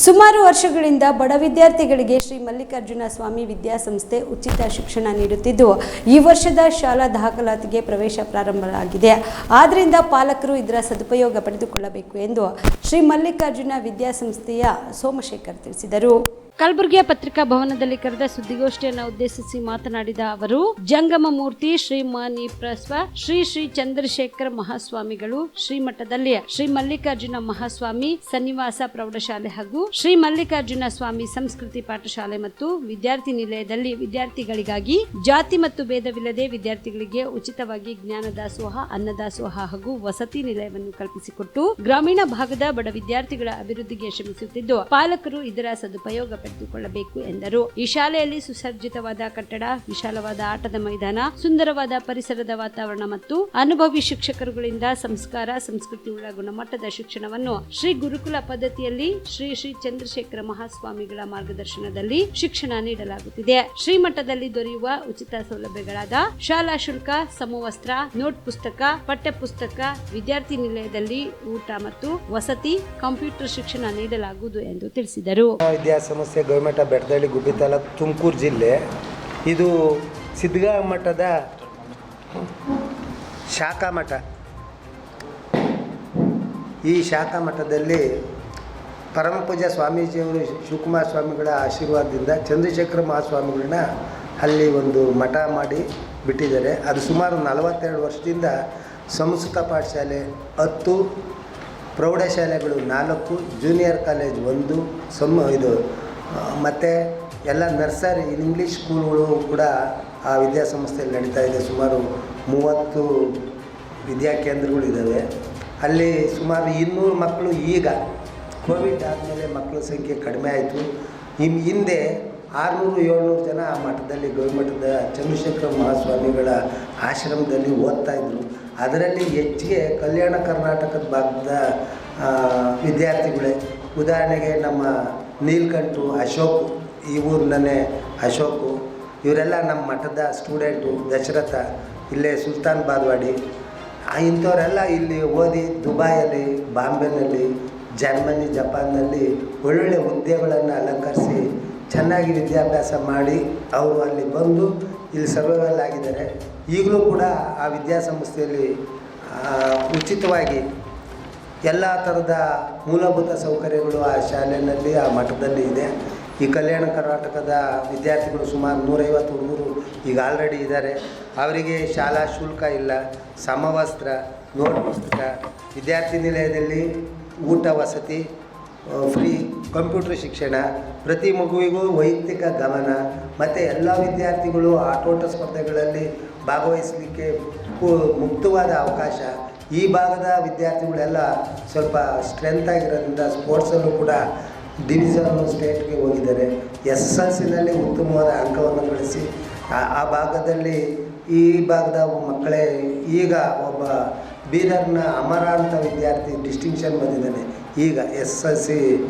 ಸುಮಾರು ವರ್ಷಗಳಿಂದ ಬಡ ವಿದ್ಯಾರ್ಥಿಗಳಿಗೆ ಶ್ರೀ ಮಲ್ಲಿಕಾರ್ಜುನ ಸ್ವಾಮಿ ವಿದ್ಯಾಸಂಸ್ಥೆ ಉಚಿತ ಶಿಕ್ಷಣ ನೀಡುತ್ತಿದ್ದು, ಈ ವರ್ಷದ ಶಾಲಾ ದಾಖಲಾತಿಗೆ ಪ್ರವೇಶ ಪ್ರಾರಂಭವಾಗಿದೆ. ಆದ್ದರಿಂದ ಪಾಲಕರು ಇದರ ಸದುಪಯೋಗ ಪಡೆದುಕೊಳ್ಳಬೇಕು ಎಂದು ಶ್ರೀ ಮಲ್ಲಿಕಾರ್ಜುನ ವಿದ್ಯಾಸಂಸ್ಥೆಯ ಸೋಮಶೇಖರ್ ತಿಳಿಸಿದರು. ಕಲಬುರಗಿಯ ಪತ್ರಿಕಾ ಭವನದಲ್ಲಿ ಕರೆದ ಸುದ್ದಿಗೋಷ್ಠಿಯನ್ನು ಉದ್ದೇಶಿಸಿ ಮಾತನಾಡಿದ ಅವರು, ಜಂಗಮ ಮೂರ್ತಿ ಶ್ರೀ ಮಾನಿ ಪ್ರಸ್ವ, ಶ್ರೀ ಶ್ರೀ ಚಂದ್ರಶೇಖರ ಮಹಾಸ್ವಾಮಿಗಳು ಶ್ರೀಮಠದಲ್ಲಿ ಶ್ರೀ ಮಲ್ಲಿಕಾರ್ಜುನ ಮಹಾಸ್ವಾಮಿ ಸನ್ನಿವಾಸ ಪ್ರೌಢಶಾಲೆ ಹಾಗೂ ಶ್ರೀ ಮಲ್ಲಿಕಾರ್ಜುನ ಸ್ವಾಮಿ ಸಂಸ್ಕೃತಿ ಪಾಠಶಾಲೆ ಮತ್ತು ವಿದ್ಯಾರ್ಥಿ ನಿಲಯದಲ್ಲಿ ವಿದ್ಯಾರ್ಥಿಗಳಿಗಾಗಿ ಜಾತಿ ಮತ್ತು ಭೇದವಿಲ್ಲದೆ ವಿದ್ಯಾರ್ಥಿಗಳಿಗೆ ಉಚಿತವಾಗಿ ಜ್ಞಾನ ದಾಸೋಹ ಅನ್ನದಾಸೋಹ ಹಾಗೂ ವಸತಿ ನಿಲಯವನ್ನು ಕಲ್ಪಿಸಿಕೊಟ್ಟು ಗ್ರಾಮೀಣ ಭಾಗದ ಬಡ ವಿದ್ಯಾರ್ಥಿಗಳ ಅಭಿವೃದ್ಧಿಗೆ ಶ್ರಮಿಸುತ್ತಿದ್ದು, ಪಾಲಕರು ಇದರ ಸದುಪಯೋಗ ಪಡೆದುಕೊಳ್ಳಬೇಕು ಎಂದರು. ಈ ಶಾಲೆಯಲ್ಲಿ ಸುಸಜ್ಜಿತವಾದ ಕಟ್ಟಡ, ವಿಶಾಲವಾದ ಆಟದ ಮೈದಾನ, ಸುಂದರವಾದ ಪರಿಸರದ ವಾತಾವರಣ ಮತ್ತು ಅನುಭವಿ ಶಿಕ್ಷಕರುಗಳಿಂದ ಸಂಸ್ಕಾರ ಸಂಸ್ಕೃತಿ ಉಳ್ಳ ಗುಣಮಟ್ಟದ ಶಿಕ್ಷಣವನ್ನು ಶ್ರೀ ಗುರುಕುಲ ಪದ್ಧತಿಯಲ್ಲಿ ಶ್ರೀ ಶ್ರೀ ಚಂದ್ರಶೇಖರ ಮಹಾಸ್ವಾಮಿಗಳ ಮಾರ್ಗದರ್ಶನದಲ್ಲಿ ಶಿಕ್ಷಣ ನೀಡಲಾಗುತ್ತಿದೆ. ಶ್ರೀಮಠದಲ್ಲಿ ದೊರೆಯುವ ಉಚಿತ ಸೌಲಭ್ಯಗಳಾದ ಶಾಲಾ ಶುಲ್ಕ, ಸಮವಸ್ತ್ರ, ನೋಟ್ ಪುಸ್ತಕ ಪಠ್ಯ ಪುಸ್ತಕ ವಿದ್ಯಾರ್ಥಿ ನಿಲಯದಲ್ಲಿ ಊಟ ಮತ್ತು ವಸತಿ, ಕಂಪ್ಯೂಟರ್ ಶಿಕ್ಷಣ ನೀಡಲಾಗುವುದು ಎಂದು ತಿಳಿಸಿದರು. ಗೌರ್ಮೆಂಟ್ ಆಫ್ ಬೆಟ್ಟದಳ್ಳಿ ಗುಬ್ಬಿ ತಾಲೂಕು ತುಮಕೂರು ಜಿಲ್ಲೆ. ಇದು ಸಿದ್ಧಗಾ ಮಠದ ಶಾಖಾ ಮಠ. ಈ ಶಾಖಾ ಮಠದಲ್ಲಿ ಪರಮಪೂಜ ಸ್ವಾಮೀಜಿಯವರು ಶಿವಕುಮಾರ ಸ್ವಾಮಿಗಳ ಆಶೀರ್ವಾದದಿಂದ ಚಂದ್ರಶೇಖರ ಮಹಾಸ್ವಾಮಿಗಳನ್ನ ಅಲ್ಲಿ ಒಂದು ಮಠ ಮಾಡಿ ಬಿಟ್ಟಿದ್ದಾರೆ. ಅದು ಸುಮಾರು ನಲವತ್ತೆರಡು ವರ್ಷದಿಂದ ಸಂಸ್ಕೃತ ಪಾಠಶಾಲೆ ಹತ್ತು, ಪ್ರೌಢಶಾಲೆಗಳು ನಾಲ್ಕು, ಜೂನಿಯರ್ ಕಾಲೇಜ್ ಒಂದು, ಸಮ ಇದು ಮತ್ತು ಎಲ್ಲ ನರ್ಸರಿ ಇಂಗ್ಲೀಷ್ ಸ್ಕೂಲ್ಗಳು ಕೂಡ ಆ ವಿದ್ಯಾಸಂಸ್ಥೆಯಲ್ಲಿ ನಡೀತಾ ಇದೆ. ಸುಮಾರು ಮೂವತ್ತು ವಿದ್ಯಾಕೇಂದ್ರಗಳು ಇದ್ದಾವೆ ಅಲ್ಲಿ ಸುಮಾರು ಇನ್ನೂರು ಮಕ್ಕಳು ಈಗ ಕೋವಿಡ್ ಆದಮೇಲೆ ಮಕ್ಕಳ ಸಂಖ್ಯೆ ಕಡಿಮೆ ಆಯಿತು. ಇನ್ನು ಹಿಂದೆ ಆರುನೂರು ಏಳ್ನೂರು ಜನ ಆ ಮಠದಲ್ಲಿ ಗವಿಮಠದ ಚಂದ್ರಶೇಖರ ಮಹಾಸ್ವಾಮಿಗಳ ಆಶ್ರಮದಲ್ಲಿ ಓದ್ತಾ ಇದ್ದರು ಅದರಲ್ಲಿ ಹೆಚ್ಚಿಗೆ ಕಲ್ಯಾಣ ಕರ್ನಾಟಕದ ಭಾಗದ ವಿದ್ಯಾರ್ಥಿಗಳೇ. ಉದಾಹರಣೆಗೆ ನಮ್ಮ ನೀಲ್ಕಂಠು, ಅಶೋಕ್, ಈ ಊರಿನಲ್ಲೇ ಅಶೋಕು, ಇವರೆಲ್ಲ ನಮ್ಮ ಮಠದ ಸ್ಟೂಡೆಂಟು, ದಶರಥ, ಇಲ್ಲೇ ಸುಲ್ತಾನ್ ಬಾದ್ವಾಡಿ. ಇಂಥವರೆಲ್ಲ ಇಲ್ಲಿ ಓದಿ ದುಬೈಯಲ್ಲಿ, ಬಾಂಬೆನಲ್ಲಿ, ಜರ್ಮನಿ, ಜಪಾನ್ನಲ್ಲಿ ಒಳ್ಳೊಳ್ಳೆ ಹುದ್ದೆಗಳನ್ನು ಅಲಂಕರಿಸಿ ಚೆನ್ನಾಗಿ ವಿದ್ಯಾಭ್ಯಾಸ ಮಾಡಿ ಅವರು ಅಲ್ಲಿ ಬಂದು ಇಲ್ಲಿ ಸರ್ವೈವಲ್ ಆಗಿದ್ದಾರೆ. ಈಗಲೂ ಕೂಡ ಆ ವಿದ್ಯಾಸಂಸ್ಥೆಯಲ್ಲಿ ಉಚಿತವಾಗಿ ಎಲ್ಲ ಥರದ ಮೂಲಭೂತ ಸೌಕರ್ಯಗಳು ಆ ಶಾಲೆಯಲ್ಲಿ, ಆ ಮಠದಲ್ಲಿ ಇದೆ. ಈ ಕಲ್ಯಾಣ ಕರ್ನಾಟಕದ ವಿದ್ಯಾರ್ಥಿಗಳು ಸುಮಾರು ನೂರೈವತ್ತು ಹುಡುಗರು ಈಗ ಆಲ್ರೆಡಿ ಇದ್ದಾರೆ. ಅವರಿಗೆ ಶಾಲಾ ಶುಲ್ಕ ಇಲ್ಲ, ಸಮವಸ್ತ್ರ ನೋಟ್ ಪುಸ್ತಕ ವಿದ್ಯಾರ್ಥಿ ನಿಲಯದಲ್ಲಿ ಊಟ ವಸತಿ ಫ್ರೀ ಕಂಪ್ಯೂಟರ್ ಶಿಕ್ಷಣ, ಪ್ರತಿ ಮಗುವಿಗೂ ವೈಯಕ್ತಿಕ ಗಮನ, ಮತ್ತು ಎಲ್ಲ ವಿದ್ಯಾರ್ಥಿಗಳು ಆಟೋಟ ಸ್ಪರ್ಧೆಗಳಲ್ಲಿ ಭಾಗವಹಿಸಲಿಕ್ಕೆ ಮುಕ್ತವಾದ ಅವಕಾಶ ಈ ಭಾಗದ ವಿದ್ಯಾರ್ಥಿಗಳೆಲ್ಲ ಸ್ವಲ್ಪ ಸ್ಟ್ರೆಂತ್ ಆಗಿರೋದ್ರಿಂದ ಸ್ಪೋರ್ಟ್ಸಲ್ಲೂ ಕೂಡ ಡಿವಿಷನ್ನು ಸ್ಟೇಟ್ಗೆ ಹೋಗಿದ್ದಾರೆ. ಎಸ್ ಎಸ್ ಎಲ್ ಸಿನಲ್ಲಿ ಉತ್ತಮವಾದ ಅಂಕವನ್ನು ಗಳಿಸಿ, ಆ- ಭಾಗದಲ್ಲಿ ಈ ಭಾಗದ ಮಕ್ಕಳೇ ಈಗ ಒಬ್ಬ ಬೀದರ್ನ ಅಮರ ಅಂತ ವಿದ್ಯಾರ್ಥಿ ಡಿಸ್ಟಿಂಕ್ಷನ್ ಬಂದಿದ್ದಾನೆ. ಈಗ ಎಸ್ ಎಲ್ ಸಿ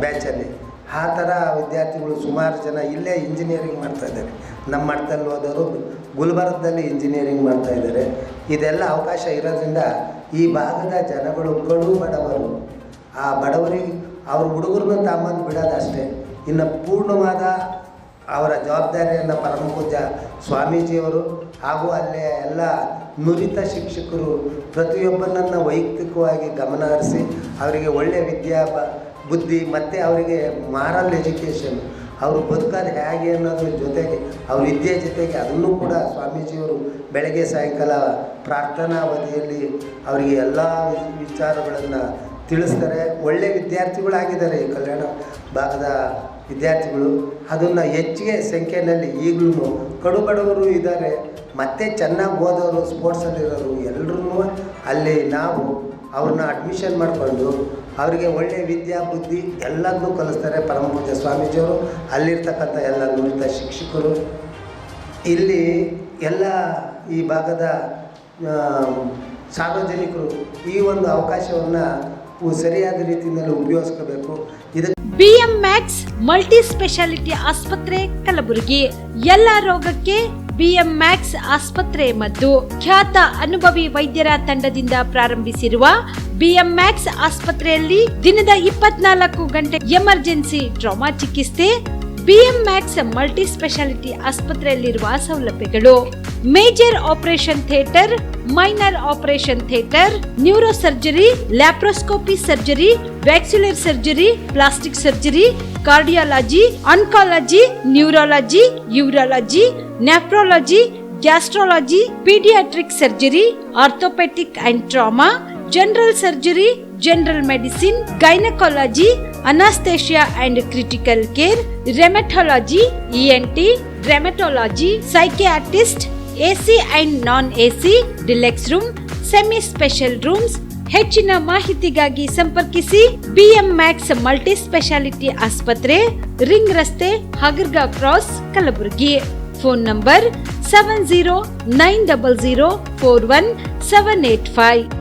ಬ್ಯಾಚಲ್ಲಿ ಆ ಥರ ವಿದ್ಯಾರ್ಥಿಗಳು ಸುಮಾರು ಜನ ಇಲ್ಲೇ ಇಂಜಿನಿಯರಿಂಗ್ ಮಾಡ್ತಾ ಇದ್ದಾರೆ. ನಮ್ಮ ಮಠದಲ್ಲಿ ಹೋದವರು ಗುಲ್ಬರ್ಗದಲ್ಲಿ ಇಂಜಿನಿಯರಿಂಗ್ ಮಾಡ್ತಾ ಇದ್ದಾರೆ. ಇದೆಲ್ಲ ಅವಕಾಶ ಇರೋದ್ರಿಂದ ಈ ಭಾಗದ ಜನಗಳು ಕಡು ಬಡವರು. ಆ ಬಡವರಿಗೆ ಅವ್ರ ಹುಡುಗರನ್ನ ತಾಂಬಂದು ಬಿಡೋದು ಅಷ್ಟೇ. ಇನ್ನು ಪೂರ್ಣವಾದ ಅವರ ಜವಾಬ್ದಾರಿಯನ್ನು ಪರಮ ಪೂಜ್ಯ ಸ್ವಾಮೀಜಿಯವರು ಹಾಗೂ ಅಲ್ಲೇ ಎಲ್ಲ ನುರಿತ ಶಿಕ್ಷಕರು ಪ್ರತಿಯೊಬ್ಬನನ್ನು ವೈಯಕ್ತಿಕವಾಗಿ ಗಮನ ಹರಿಸಿ ಅವರಿಗೆ ಒಳ್ಳೆಯ ವಿದ್ಯಾ ಬ ಬುದ್ಧಿ, ಮತ್ತು ಅವರಿಗೆ ಮಾರಲ್ ಎಜುಕೇಷನ್ ಅವರು ಬದುಕೋದು ಹೇಗೆ ಅನ್ನೋದ್ರ ಜೊತೆಗೆ, ಅವ್ರ ವಿದ್ಯೆ ಜೊತೆಗೆ ಅದನ್ನು ಕೂಡ ಸ್ವಾಮೀಜಿಯವರು ಬೆಳಗ್ಗೆ ಸಾಯಂಕಾಲ ಪ್ರಾರ್ಥನಾ ಅವಧಿಯಲ್ಲಿ ಅವರಿಗೆ ಎಲ್ಲ ವಿಚಾರಗಳನ್ನು ತಿಳಿಸ್ತಾರೆ. ಒಳ್ಳೆ ವಿದ್ಯಾರ್ಥಿಗಳಾಗಿದ್ದಾರೆ ಈ ಕಲ್ಯಾಣ ಭಾಗದ ವಿದ್ಯಾರ್ಥಿಗಳು. ಅದನ್ನು ಹೆಚ್ಚಿಗೆ ಸಂಖ್ಯೆಯಲ್ಲಿ ಈಗಲೂ ಕಡು ಬಡವರು ಇದ್ದಾರೆ. ಮತ್ತು ಚೆನ್ನಾಗಿ ಓದೋರು ಸ್ಪೋರ್ಟ್ಸಲ್ಲಿರೋರು ಎಲ್ಲರೂ ಅಲ್ಲಿ ನಾವು ಅವ್ರನ್ನ ಅಡ್ಮಿಷನ್ ಮಾಡಿಕೊಂಡು ಅವರಿಗೆ ಒಳ್ಳೆಯ ವಿದ್ಯಾ, ಬುದ್ಧಿ ಎಲ್ಲದನ್ನೂ ಕಲಿಸ್ತಾರೆ ಪರಮ ಪೂಜ್ಯ ಸ್ವಾಮೀಜಿಯವರು. ಅಲ್ಲಿರ್ತಕ್ಕಂಥ ಎಲ್ಲ ನುರಿತ ಶಿಕ್ಷಕರು. ಇಲ್ಲಿ ಎಲ್ಲ ಈ ಭಾಗದ ಸಾರ್ವಜನಿಕರು ಈ ಒಂದು ಅವಕಾಶವನ್ನು ಸರಿಯಾದ ರೀತಿಯಲ್ಲಿ ಉಪಯೋಗಿಸ್ಕೋಬೇಕು. ಇದಕ್ಕೆ ಬಿಎಂ ಮ್ಯಾಕ್ಸ್ ಮಲ್ಟಿ ಸ್ಪೆಷಾಲಿಟಿ ಆಸ್ಪತ್ರೆ ಕಲಬುರಗಿ. ಎಲ್ಲ ರೋಗಕ್ಕೆ ಬಿಎಂ ಮ್ಯಾಕ್ಸ್ ಆಸ್ಪತ್ರೆ ಮತ್ತು ಖ್ಯಾತ ಅನುಭವಿ ವೈದ್ಯರ ತಂಡದಿಂದ ಪ್ರಾರಂಭಿಸಿರುವ ಬಿಎಂ ಮ್ಯಾಕ್ಸ್ ಆಸ್ಪತ್ರೆಯಲ್ಲಿ ದಿನದ ಇಪ್ಪತ್ನಾಲ್ಕು ಗಂಟೆ ಎಮರ್ಜೆನ್ಸಿ ಟ್ರಾಮಾ ಚಿಕಿತ್ಸೆ ಬಿಎಂ ಮ್ಯಾಕ್ಸ್ ಮಲ್ಟಿ ಸ್ಪೆಷಾಲಿಟಿ ಆಸ್ಪತ್ರೆಯಲ್ಲಿರುವ ಸೌಲಭ್ಯಗಳು. Major operation theatre, minor operation theatre neuro surgery laparoscopy surgery, ವ್ಯಾಕ್ಸುಲರ್ surgery, plastic surgery, cardiology oncology neurology, urology nephrology gastrology paediatric surgery orthopaedic and trauma general surgery general medicine gynaecology anaesthesia and critical care rheumatology ENT rheumatology psychiatrist AC and non AC deluxe room semi special rooms ಹೆಚ್ಚಿನ ಮಾಹಿತಿಗಾಗಿ ಸಂಪರ್ಕಿಸಿ BM Max multi speciality ಆಸ್ಪತ್ರೆ ring ರಸ್ತೆ Hagarga cross Kalaburagi phone number seven zero nine double zero four one seven eight five